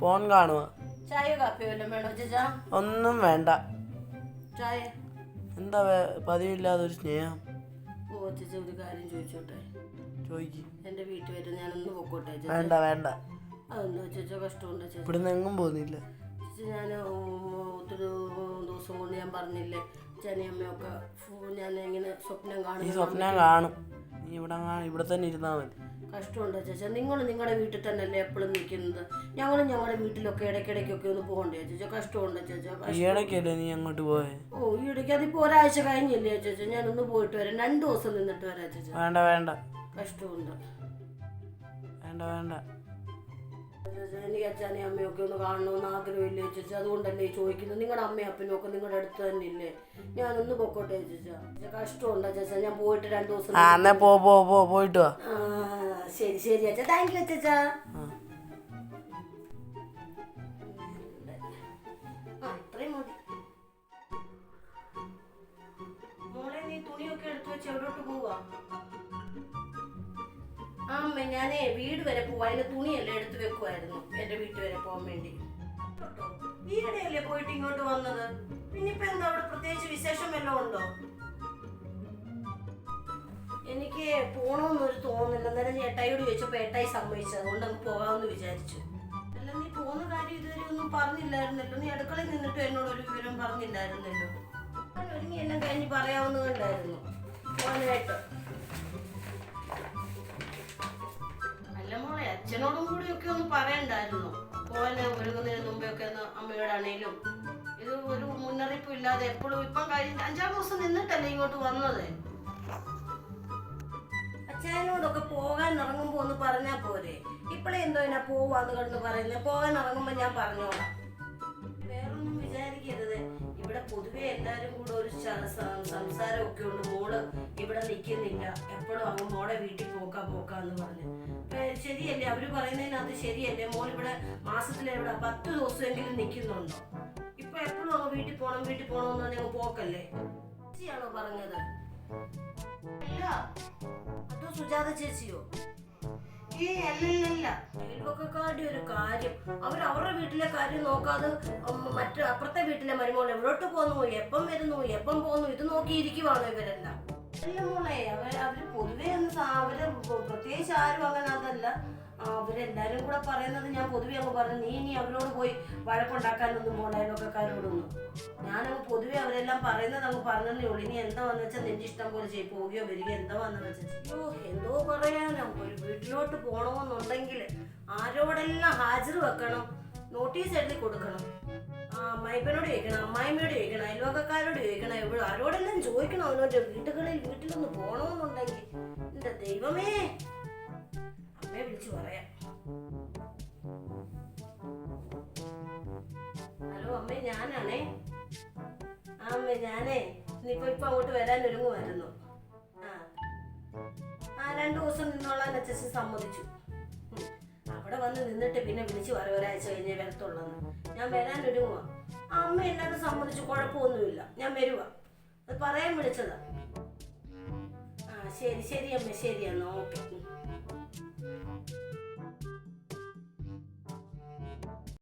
Phone കാണുക ചായ കാപ്പിയോ വല്ലതും വേണോ ചേച്ചാ? ഒന്നും വേണ്ട. ചായ? എന്താ പതിവില്ലാതെ ഒരു സ്നേഹം? ഓ ചേച്ചി ഒരു കാര്യം ചോദിച്ചോട്ടെ? ചോദിക്ക്. എന്റെ വീട്ടിൽ വരെ ഞാനൊന്ന് പൊക്കോട്ടെ ചേച്ചി? വേണ്ട വേണ്ട. അതെന്തോ ചേച്ചാ കഷ്ടമുണ്ട് ചേച്ചി? ഇവിടുന്ന് എങ്ങും പോകുന്നില്ല. ചേച്ചി ഞാൻ ഒത്തിരി ദിവസം കൊണ്ട് ഞാൻ പറഞ്ഞില്ലേ ചനിയമ്മയൊക്കെ ഞാൻ ഇങ്ങനെ സ്വപ്നം ഈ സ്വപ്നം കാണും. നീ ഇവിടെ ഇവിടെ തന്നെ ഇരുന്നാൽ മതി. കഷ്ടമുണ്ടോ ചേച്ചാ? നിങ്ങൾ നിങ്ങളുടെ വീട്ടിൽ തന്നെയല്ലേ എപ്പോഴും നിൽക്കുന്നത്? ഞങ്ങളും ഞങ്ങളുടെ വീട്ടിലൊക്കെ ഇടയ്ക്കിടയ്ക്കൊക്കെ ഒന്ന് പോകണ്ടേ ചേച്ചാ? കഷ്ടമുണ്ടോ ചേച്ചാ? നീ അങ്ങോട്ട് പോയേ? ഓ ഈ ഇടയ്ക്ക് അതിപ്പോ ഒരാഴ്ച കഴിഞ്ഞില്ലേ ചേച്ചാ? ഞാനൊന്ന് പോയിട്ട് വരാം. രണ്ടു ദിവസം നിന്നിട്ട് വരാം ചേച്ചാ. വേണ്ട വേണ്ട. കഷ്ടമുണ്ട്. വേണ്ട വേണ്ട. എനിക്ക് അച്ഛനെ അമ്മയൊക്കെ ഒന്ന് കാണണമെന്ന് ആഗ്രഹമില്ലേ ചേച്ചി? അതുകൊണ്ടല്ലേ ചോദിക്കുന്നത്. നിങ്ങളുടെ അമ്മയും അപ്പനും ഒക്കെ നിങ്ങളുടെ അടുത്ത് തന്നെ ഇല്ലേ ഞാനൊന്ന് പൊക്കോട്ടെ ചേച്ചാ. കഷ്ടമുണ്ടോ ചേച്ചാ? ഞാൻ പോയിട്ട് രണ്ടു ദിവസം പോയിട്ട് ശരി ശരി അച്ഛാ. താങ്ക് യു മോളെ നീ തുണിയൊക്കെ എടുത്തു വെച്ച് എവിടോട്ട് പോവാ? അമ്മ ഞാനേ വീട് വരെ പോവാ. അതിന്റെ തുണിയെല്ലാം എടുത്തു വെക്കുമായിരുന്നു എന്റെ വീട്ടിൽ വരെ പോകാൻ വേണ്ടി? ഈയിടെയല്ലേ പോയിട്ട് ഇങ്ങോട്ട് വന്നത്? ഇനിയിപ്പോ എന്താ അവിടെ പ്രത്യേകിച്ച് വിശേഷം വല്ലതും ഉണ്ടോ? എനിക്ക് പോണമെന്നൊരു തോന്നുന്നില്ല. അന്നേരം ചേട്ടായിയോട് ചോദിച്ചപ്പോ ഏട്ടായി സമ്മതിച്ചു. അതുകൊണ്ട് അങ്ങ് പോകാമെന്ന് വിചാരിച്ചു. അല്ല നീ പോകുന്ന കാര്യം ഇതുവരെ ഒന്നും പറഞ്ഞില്ലായിരുന്നല്ലോ. നീ അടുക്കളയിൽ നിന്നിട്ട് എന്നോട് ഒരു വിവരം പറഞ്ഞില്ലായിരുന്നല്ലോ. ഞാൻ ഒരുങ്ങി എന്നെ കഴിഞ്ഞ് പറയാവുന്നതുണ്ടായിരുന്നു പോകാനായിട്ട് അല്ല മോളെ അച്ഛനോടും കൂടി ഒക്കെ ഒന്ന് പറയണ്ടായിരുന്നു. പോകാൻ ഒരുങ്ങുന്നതിന് മുമ്പേ ഒക്കെ ഒന്ന് അമ്മയോടാണേലും. ഇത് ഒരു മുന്നറിയിപ്പും ഇല്ലാതെ എപ്പോഴും ഇപ്പം കഴിഞ്ഞ അഞ്ചാറ് ദിവസം നിന്നിട്ടല്ലേ ഇങ്ങോട്ട് വന്നത്? അച്ഛനോടൊക്കെ പോകാൻ ഇറങ്ങുമ്പോ ഒന്ന് പറഞ്ഞാ പോരെ. ഇപ്പളെ എന്തോ എന്നാ പോവാന്ന് കിടന്ന് പറയുന്നത് പോകാൻ ഇറങ്ങുമ്പോ ഞാൻ പറഞ്ഞോളാം. വേറൊന്നും വിചാരിക്കരുത്. ഇവിടെ പൊതുവെ എല്ലാരും കൂടെ ഒരു സംസാരമൊക്കെ ഉണ്ട്. മോൾ ഇവിടെ നിൽക്കുന്നില്ല എപ്പോഴും അങ്ങ് മോളെ വീട്ടിൽ പോക്കാ പോക്കാന്ന് പറഞ്ഞു. ശരിയല്ലേ? അവർ പറയുന്നതിനകത്ത് ശരിയല്ലേ? മോൾ ഇവിടെ മാസത്തിൽ ഇവിടെ പത്ത് ദിവസമെങ്കിലും നിൽക്കുന്നുണ്ടോ ഇപ്പൊ എപ്പോഴും അങ്ങ് വീട്ടിൽ പോണം വീട്ടിൽ പോണമെന്ന് പറഞ്ഞ പോക്കല്ലേ? ചേച്ചിയാണോ പറഞ്ഞത്? അല്ല അതോ സുജാത ചേച്ചിയോ? ഏ അല്ലല്ല അയൽവക്കക്കാരുടെ ഒരു കാര്യം. അവർ അവരുടെ വീട്ടിലെ കാര്യം നോക്കാതെ മറ്റു അപ്പുറത്തെ വീട്ടിലെ മരുമോൾ എവിടോട്ട് പോകുന്നു എപ്പം വരുന്നു? എപ്പം പോകുന്നു ഇത് നോക്കിയിരിക്കുവാണോ ഇവരെല്ലാം? അല്ല മോളെ അവർ അവർ പൊതുവേ ഒന്ന് അവർ പ്ര- പ്രത്യേകിച്ച് ആരും അങ്ങനെ അതല്ല. അവരെല്ലാരും കൂടെ പറയുന്നത് ഞാൻ പൊതുവെ അങ്ങ് പറഞ്ഞു. നീ ഇനി അവരോട് പോയി വഴക്കുണ്ടാക്കാനൊന്നും പോണ്ട അയൽവക്കക്കാരോടൊന്നും. ഞാനങ്ങ് അവരെല്ലാം പറയുന്നത് അങ്ങ് പറഞ്ഞതേ ഉള്ളൂ. ഇനി എന്താ വന്നു വെച്ചാൽ നിന്റെ ഇഷ്ടം പോലെ ചെയ്യും. പോവുകയോ വരികയോ എന്താ വന്നു വെച്ചാൽ അയ്യോ എന്തോ പറയാനോ. ഒരു വീട്ടിലോട്ട് പോകണമെന്നുണ്ടെങ്കിൽ ആരോടെല്ലാം ഹാജർ വെക്കണം? നോട്ടീസ് എഴുതി കൊടുക്കണം. ആ അമ്മായിപ്പനോട് ചോദിക്കണം അമ്മായിമ്മയോട് ചോദിക്കണം അയൽവക്കക്കാരോട് ചോദിക്കണം. എവിടെ ആരോടെല്ലാം ചോദിക്കണം അവനോട്? വീടുകളിൽ വീട്ടിലൊന്ന് പോകണമെന്നുണ്ടെങ്കിൽ എന്റെ ദൈവമേ. അമ്മയെ വിളിച്ചു പറയാം. ഹലോ അമ്മേ ഞാനാണേ. ഞാനേ ഇനിയിപ്പോ ഇപ്പൊ അങ്ങോട്ട് വരാൻ ഒരുങ്ങുമായിരുന്നു ആ. ആ രണ്ടു ദിവസം നിന്നോളാൻ അച്ഛൻ സമ്മതിച്ചു. അവിടെ വന്ന് നിന്നിട്ട് പിന്നെ വിളിച്ചു പറയും ഒരാഴ്ച കഴിഞ്ഞേ വരത്തുള്ളെന്ന്. ഞാൻ വരാൻ ഒരുങ്ങുക അമ്മ എല്ലാവരും സമ്മതിച്ചു കുഴപ്പമൊന്നുമില്ല. ഞാൻ വരുവ. അത് പറയാൻ വിളിച്ചതാ. ആ ശരി ശരി അമ്മ ശരി എന്നാ. ഓക്കെ.